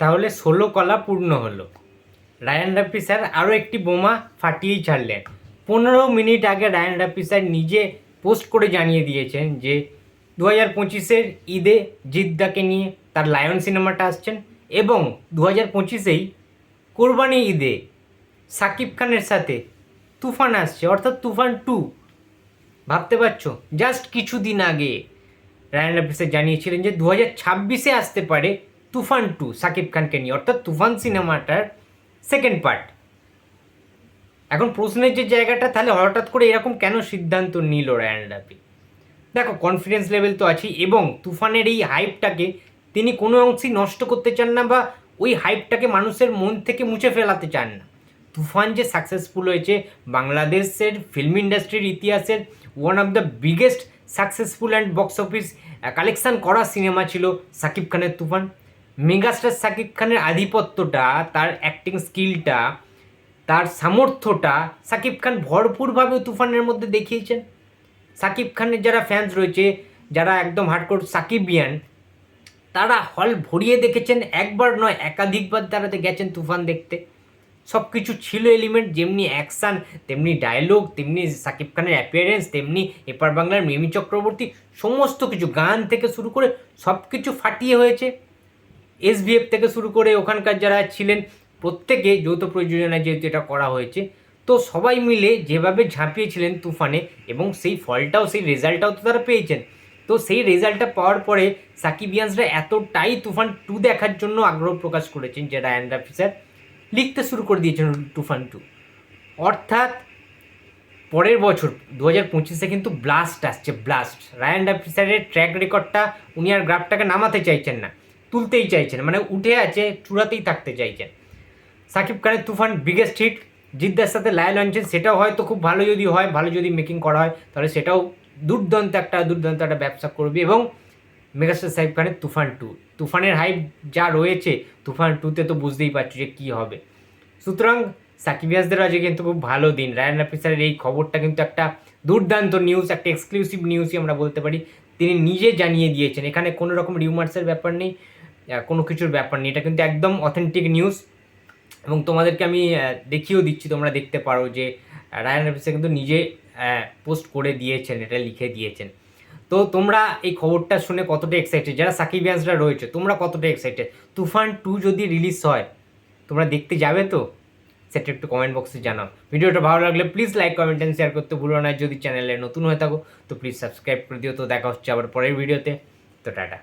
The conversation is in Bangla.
তাহলে ষোলো কলা পূর্ণ হলো। রায়ান রাফি স্যার আরও একটি বোমা ফাটিয়েই ছাড়লেন। পনেরো মিনিট আগে রায়ান রাফি স্যার নিজে পোস্ট করে জানিয়ে দিয়েছেন যে দু হাজার পঁচিশের ঈদে জিদ্দাকে নিয়ে তার লায়ন সিনেমাটা আসছেন এবং দু হাজার পঁচিশেই কোরবানি ঈদে সাকিব খানের সাথে তুফান আসছে, অর্থাৎ তুফান টু। ভাবতে পারছ? জাস্ট কিছুদিন আগে রায়ান রাফিসে জানিয়েছিলেন যে দু হাজার ছাব্বিশে আসতে পারে তুফান টু, সাকিব খানকে নিয়ে, অর্থাৎ তুফান সিনেমাটার সেকেন্ড পার্ট এখন প্রশ্নের যে জায়গাটা, তাহলে হঠাৎ করে এরকম কেন সিদ্ধান্ত নিল রায়ান রাফি দেখো কনফিডেন্স লেভেল তো আছেই, এবং তুফানের এই হাইপটাকে তিনি কোনো অংশেই নষ্ট করতে চান না, বা ওই হাইপটাকে মানুষের মন থেকে মুছে ফেলাতে চান না। তুফান যে সাকসেসফুল হয়েছে, বাংলাদেশের ফিল্ম ইন্ডাস্ট্রির ইতিহাসের one of the biggest successful and box office collection করা সিনেমা ছিল সাকিব খানের তুফান। মেগাস্টার সাকিব খানের আধিপত্যটা, তার অ্যাক্টিং স্কিলটা তার সামর্থ্যটা সাকিব খান ভরপুরভাবে তুফানের মধ্যে দেখিয়েছেন। সাকিব খানের যারা ফ্যান্স রয়েছে, যারা একদম হার্ডকোর সাকিবিয়ান, তারা হল ভরিয়ে দেখেছেন, একবার নয়, একাধিকবার তারাতে গেছেন তুফান দেখতে। সব কিছু ছিল এলিমেন্ট যেমনি অ্যাকশান তেমনি ডায়লগ তেমনি সাকিব খানের অ্যাপিয়ারেন্স তেমনি এপার বাংলার মিমি চক্রবর্তী, সমস্ত কিছু গান থেকে শুরু করে সব কিছু ফাটিয়ে হয়েছে। এসভিএফ থেকে শুরু করে ওখানকার যারা ছিলেন, প্রত্যেকে যৌথ প্রযোজনায় যেহেতু এটা করা হয়েছে, তো সবাই মিলে যেভাবে ঝাঁপিয়েছিলেন তুফানে এবং সেই ফলটাও, সেই রেজাল্টটাও তো তারা পেয়েছেন। তো সেই রেজাল্টটা পাওয়ার পরে সাকিবিয়ান্সরা এতটাই তুফান টু দেখার জন্য আগ্রহ প্রকাশ করেছেন যে রায়ান রাফি লিখতে শুরু করে দিয়েছেন তুফান টু। অর্থাৎ পরের বছর দু হাজার পঁচিশে কিন্তু ব্লাস্ট আসছে, ব্লাস্ট। রায়ান রাফি ট্র্যাক রেকর্ডটা উনি আর গ্রাফটাকে নামাতে চাইছেন না। তুলতেই চাইছেন মানে উঠে আছে, চূড়াতেই থাকতে চাইছেন। সাকিব খানের তুফান বিগেস্ট হিট জিদ্দার সাথে লায়ন আনছেন সেটাও হয়তো খুব ভালো যদি হয়, ভালো যদি মেকিং করা হয়, তাহলে সেটাও দুর্দান্ত একটা দুর্দান্ত একটা ব্যবসা করবে এবং মেগাস্টার সাকিব খানের তুফান টু তুফানের হাইপ যা রয়েছে, তুফান টুতে তো বুঝতেই পারছ যে কী হবে। সুতরাং সাকিবিয়াসদের আজকে কিন্তু খুব ভালো দিন। রায়ান রাফিসারের এই খবরটা কিন্তু একটা দুর্দান্ত নিউজ একটা এক্সক্লুসিভ নিউজই আমরা বলতে পারি। তিনি নিজে জানিয়ে দিয়েছেন। এখানে কোনো রকম রিউমার্সের ব্যাপার নেই। কোনো কিছুর ব্যাপার নেই। এটা কিন্তু একদম অথেন্টিক নিউজ এবং তোমাদেরকে আমি দেখিয়েও দিচ্ছি, তোমরা দেখতে পারো যে রায়ান রাফিসা কিন্তু নিজে পোস্ট করে দিয়েছেন, এটা লিখে দিয়েছেন। তো তোমরা এই খবরটা শুনে কতটা এক্সাইটেড যারা সাকিবিয়ান্সরা রয়েছে, তোমরা কতটা এক্সাইটেড তুফান টু যদি রিলিজ হয়, তোমরা দেখতে যাবে তো? সেটা একটু কমেন্ট বক্সে জানাও। ভিডিওটা ভালো লাগলে please like comment and share করতে ভুলো না। যদি চ্যানেলে নতুন হয়ে থাকো, তো প্লিজ সাবস্ক্রাইব করে দিও। তো দেখা হচ্ছে আবার পরের ভিডিওতে তো টাটা।